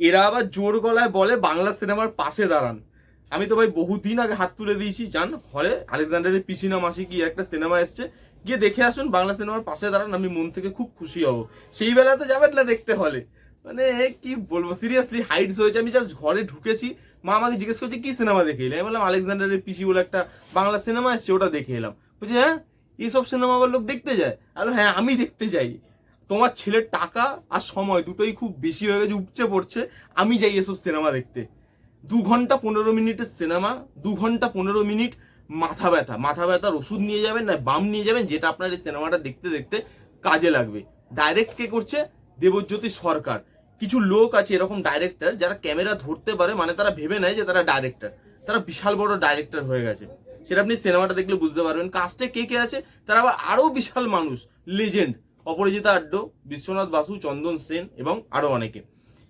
এরা আবার জোর গলায় বলে বাংলা সিনেমার পাশে দাঁড়ান। আমি তো ভাই বহুদিন আগে হাত তুলে দিয়েছি জান হলে আলেকজান্ডারের পিসিনা মাসি কি একটা সিনেমা এসছে, গিয়ে দেখে আসুন বাংলা সিনেমার পাশে দাঁড়ান, আমি মন থেকে খুব খুশি হব। সেই বেলা তো যাবেন না দেখতে হলে। মানে কি বলব সিরিয়াসলি হাইটস হয়েছে, আমি জাস্ট ঘরে ঢুকেছি, মা আমাকে জিজ্ঞেস করছে, কি সিনেমা দেখে এলে? আমি বললাম, আলেকজান্ডারের পিসি বলে একটা বাংলা সিনেমা এসছে, ওটা দেখে এলাম। বলছে হ্যাঁ? এইসব সিনেমা আবার লোক দেখতে যায়? আর হ্যাঁ আমি দেখতে যাই। তোমার ছেলের টাকা আর সময় দুটোই খুব বেশি হয়ে গেছে, উপচে পড়ছে। আমি যাই এসব সিনেমা দেখতে। দু ঘণ্টা পনেরো মিনিটের সিনেমা, দু ঘণ্টা পনেরো মিনিট মাথা ব্যথা। মাথা ব্যথার ওষুধ নিয়ে যাবেন না, বাম নিয়ে যাবেন, যেটা আপনার এই সিনেমাটা দেখতে দেখতে কাজে লাগবে। ডাইরেক্ট কে করছে দেবজ্যোতি সরকার। কিছু লোক আছে এরকম ডাইরেক্টর যারা ক্যামেরা ধরতে পারে মানে তারা ভেবে নেয় যে তারা ডাইরেক্টর তারা বিশাল বড় ডাইরেক্টর হয়ে গেছে। সেটা আপনি সিনেমাটা দেখলে বুঝতে পারবেন। কাস্টে কে কে আছে? তারা আবার আরও বিশাল মানুষ লেজেন্ড অপরাজিতা আড্ড বিশ্বনাথ বাসু, চন্দন সেন এবং আরও অনেকে।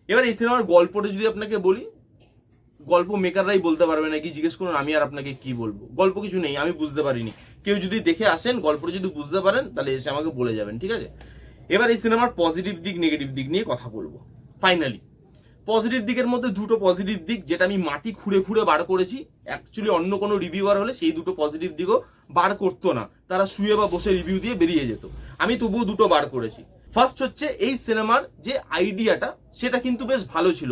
এবার এই সিনেমার গল্পটা যদি আপনাকে বলি, গল্প মেকাররাই বলতে পারবে নাকি? জিজ্ঞেস করুন, আমি আর আপনাকে কি বলব? গল্প কিছু নেই, আমি বুঝতে পারিনি। কেউ যদি দেখে আসেন, গল্পটা যদি বুঝতে পারেন, তাহলে এসে আমাকে বলে যাবেন, ঠিক আছে? এবার এই সিনেমার পজিটিভ দিক নেগেটিভ দিক নিয়ে কথা বলব। ফাইনালি পজিটিভ দিকের মধ্যে দুটো পজিটিভ দিক, যেটা আমি মাটি খুঁড়ে খুঁড়ে বার করেছি। অ্যাকচুয়ালি অন্য কোনো রিভিউয়ার হলে সেই দুটো পজিটিভ দিকও বার করতো না। তারা শুয়ে বা বসে রিভিউ দিয়ে বেরিয়ে যেত। আমি তবুও দুটো বার করেছি। ফার্স্ট হচ্ছে এই সিনেমার যে আইডিয়াটা সেটা কিন্তু বেশ ভালো ছিল।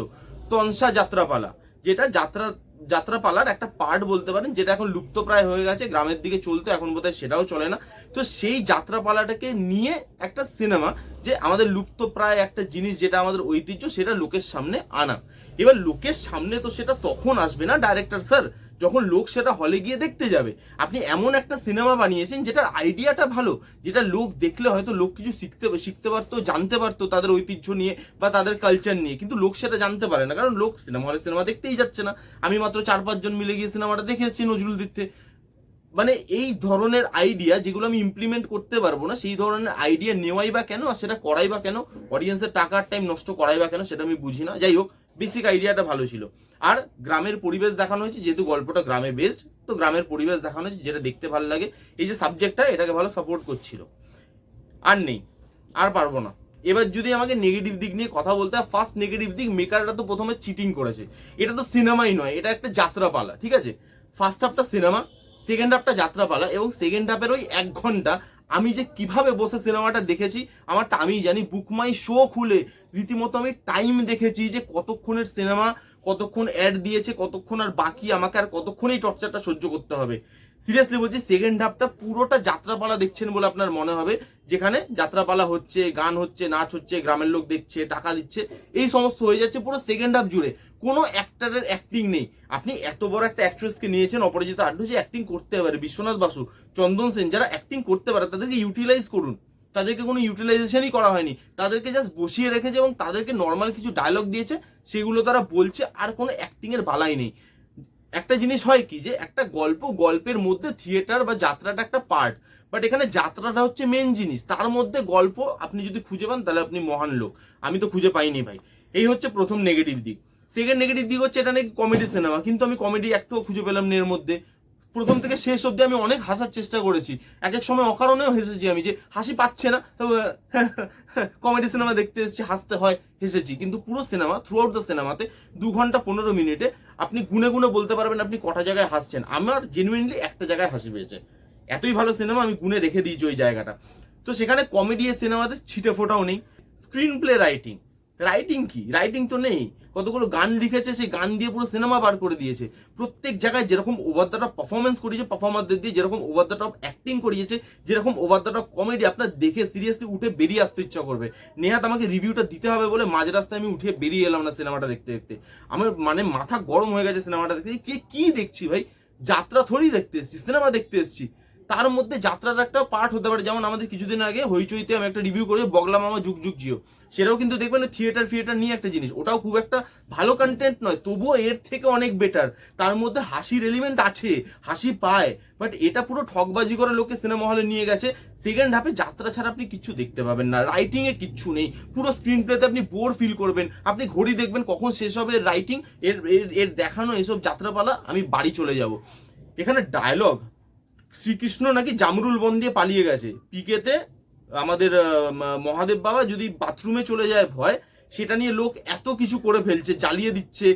তনসা যাত্রাপালা, যেটা যাত্রা, যাত্রাপালার একটা পার্ট বলতে পারেন, যেটা এখন লুপ্ত প্রায় হয়ে গেছে, গ্রামের দিকে চলতো এখন বোধহয় সেটাও চলে না। তো সেই যাত্রাপালাটাকে নিয়ে একটা সিনেমা যে আমাদের লুপ্ত প্রায় একটা জিনিস যেটা আমাদের ঐতিহ্য, সেটা লোকের সামনে আনা। এবার লোকের সামনে তো সেটা তখন আসবে না ডাইরেক্টর স্যার যখন লোক সেটা হলে গিয়ে দেখতে যাবে, আপনি এমন একটা সিনেমা বানিয়েছেন যেটার আইডিয়াটা ভালো, যেটা লোক দেখলে হয়তো লোক কিছু শিখতে শিখতে পারতো, জানতে পারতো তাদের ঐতিহ্য নিয়ে বা তাদের কালচার নিয়ে, কিন্তু লোক সেটা জানতে পারে না। কারণ লোক সিনেমা হলে সিনেমা দেখতেই যাচ্ছে না। আমি মাত্র চার পাঁচজন মিলে গিয়ে সিনেমাটা দেখে এসেছি নজরুল দিতে। মানে এই ধরনের আইডিয়া যেগুলো আমি ইমপ্লিমেন্ট করতে পারব না, সেই ধরনের আইডিয়া নেওয়াই বা কেন, আর সেটা করাই বা কেন অডিয়েন্সের টাকার টাইম নষ্ট করাই বা কেন, সেটা আমি বুঝি না। যাই হোক বেসিক আইডিয়াটা ভালো ছিল। আর গ্রামের পরিবেশ দেখানো হয়েছে, যেহেতু গল্পটা গ্রামে বেস্ট তো গ্রামের পরিবেশ দেখানো হয়েছে, যেটা দেখতে ভালো লাগে। এই যে সাবজেক্টটা এটাকে ভালো সাপোর্ট করছিল। আর নেই, আর পারব না। এবার যদি আমাকে নেগেটিভ দিক নিয়ে কথা বলতে হয় ফার্স্ট নেগেটিভ দিক মেকাররা তো প্রথমে চিটিং করেছে। এটা তো সিনেমাই নয়, এটা একটা যাত্রাপালা, ঠিক আছে? ফার্স্ট হাফটা সিনেমা সেকেন্ড হাফটা যাত্রাপালা, এবং সেকেন্ড হাফের ওই এক ঘণ্টা আমি যে কীভাবে বসে সিনেমাটা দেখেছি, আমারটা আমি জানি। বুকমাই শো খুলে রীতিমতো আমি টাইম দেখেছি যে কতক্ষণের সিনেমা, কতক্ষণ অ্যাড দিয়েছে, কতক্ষণ আর বাকি আমাকে আর কতক্ষণ এই টর্চারটা সহ্য করতে হবে। সিরিয়াসলি বলছি সেকেন্ড হাফটা পুরোটা যাত্রাপালা দেখছেন বলে আপনার মনে হবে, যেখানে যাত্রাপালা হচ্ছে, গান হচ্ছে, নাচ হচ্ছে, গ্রামের লোক দেখছে, টাকা দিচ্ছে, এই সমস্ত হয়ে যাচ্ছে পুরো সেকেন্ড হাফ জুড়ে। কোনো অ্যাক্টারের অ্যাক্টিং নেই। আপনি এত বড় একটা অ্যাক্ট্রেসকে নিয়েছেন, অপরাজিতা আড্ডু যে অ্যাক্টিং করতে পারে, বিশ্বনাথ বাসু, চন্দন সেন, যারা অ্যাক্টিং করতে পারে, তাদেরকে ইউটিলাইজ করুন। তাদেরকে কোনো ইউটিলাইজেশনই করা হয়নি। তাদেরকে জাস্ট বসিয়ে রেখেছে এবং তাদেরকে নর্মাল কিছু ডায়লগ দিয়েছে, সেগুলো তারা বলছে, আর কোনো অ্যাক্টিংয়ের বালাই নেই। একটা জিনিস হয় কি যে, একটা গল্প গল্পের মধ্যে থিয়েটার বা যাত্রাটা একটা পার্ট বাট এখানে যাত্রাটা হচ্ছে মেন জিনিস। তার মধ্যে গল্প আপনি যদি খুঁজে পান, তাহলে আপনি মহান লোক। আমি তো খুঁজে পাইনি ভাই। এই হচ্ছে প্রথম নেগেটিভ দিক। সেকেন্ড নেগেটিভ দিক হচ্ছে এটা নাকি কমেডি সিনেমা কিন্তু আমি কমেডি একটুও খুঁজে পেলাম এর মধ্যে। প্রথম থেকে শেষ অবধি আমি অনেক হাসার চেষ্টা করেছি। এক এক সময় অকারণেও হেসেছি আমি যে হাসি পাচ্ছে না কমেডি সিনেমা দেখতে এসেছি, হাসতে হয়, হেসেছি। কিন্তু পুরো সিনেমা থ্রু আউট দ্য সিনেমাতে দু ঘণ্টা পনেরো মিনিটে আপনি গুনে গুনে বলতে পারবেন আপনি কটা জায়গায় হাসছেন। আমার জেনুইনলি একটা জায়গায় হাসি পেয়েছে। এতই ভালো সিনেমা আমি গুনে রেখে দিয়েছি ওই জায়গাটা। তো সেখানে কমেডি সিনেমাতে ছিটে ফোটাও নেই। স্ক্রিন প্লে রাইটিং রাইটিং কি? রাইটিং তো নেই। কতগুলো গান লিখেছে, সেই গান দিয়ে পুরো সিনেমা বার করে দিয়েছে। প্রত্যেক জায়গায় যেরকম ওভার দ্য টপ পারফরমেন্স করিয়েছে পারফর্মারদের দিয়ে যেরকম ওভার দ্য টপ অ্যাক্টিং করিয়েছে, যেরকম ওভার দ্য টপ কমেডি আপনার দেখে সিরিয়াসলি উঠে বেরিয়ে আসতে ইচ্ছা করবে। নেহাত আমাকে রিভিউটা দিতে হবে বলে মাঝ রাস্তায় আমি উঠে বেরিয়ে এলাম না সিনেমাটা দেখতে দেখতে। আমার মানে মাথা গরম হয়ে গেছে সিনেমাটা দেখতে। কে কি দেখছি ভাই? যাত্রা থোড়ি দেখতে এসেছি, সিনেমা দেখতে এসেছি। তার মধ্যে যাত্রার একটা পার্ট হতে পারে। যেমন আমাদের কিছুদিন আগে হইচইতে আমি একটা রিভিউ করে বগলা মামা, যুগ যুগ, জিও। সেটাও কিন্তু দেখবেন থিয়েটার ফিয়েটার নিয়ে একটা জিনিস। ওটাও খুব একটা ভালো কন্টেন্ট নয়, তবুও এর থেকে অনেক বেটার তার মধ্যে হাসির এলিমেন্ট আছে, হাসি পায় বাট এটা পুরো ঠকবাজি করে লোকে সিনেমা হলে নিয়ে গেছে। সেকেন্ড হাফে যাত্রা ছাড়া আপনি কিচ্ছু দেখতে পাবেন না। রাইটিং এ কিচ্ছু নেই। পুরো স্ক্রিন প্লেতে আপনি বোর ফিল করবেন। আপনি ঘড়ি দেখবেন কখন শেষ হবে রাইটিং এর- এর দেখানো এসব যাত্রাপালা, আমি বাড়ি চলে যাব। এখানে ডায়লগ শ্রীকৃষ্ণ নাকি জামরুল বন দিয়ে পালিয়ে গেছে। পিকেতে আমাদের মহাদেব বাবা যদি বাথরুমে চলে যায় ভয়, সেটা নিয়ে লোক এত কিছু করে ফেলছে জ্বালিয়ে দিচ্ছে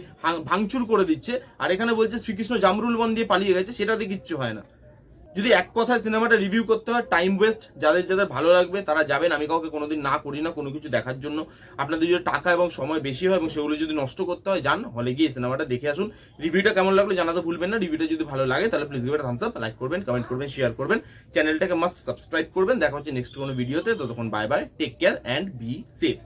ভাঙচুর করে দিচ্ছে, আর এখানে বলছে শ্রীকৃষ্ণ জামরুল বন দিয়ে পালিয়ে গেছে, সেটাতে কিচ্ছু হয় না। যদি এক কথায় সিনেমাটা রিভিউ করতে হয় টাইম ওয়েস্ট যাদের যাদের ভালো লাগবে, তারা যাবেন। আমি কাউকে কোনোদিন না করি না, কোনো কিছু দেখার জন্য। আপনাদের যদি টাকা এবং সময় বেশি হয় এবং সেগুলো যদি নষ্ট করতে হয়, যান, হলে গিয়ে সিনেমাটা দেখে আসুন। রিভিউটা কেমন লাগল জানাতে ভুলবেন না। রিভিউটা যদি ভালো লাগে, তাহলে please give thumbs up like করবেন কমেন্ট করবেন শেয়ার করবেন। চ্যানেলটাকে মাস্ট সাবস্ক্রাইব করবেন। দেখা হচ্ছে নেক্সট কোনো ভিডিওতে ততক্ষণ bye bye take care and be safe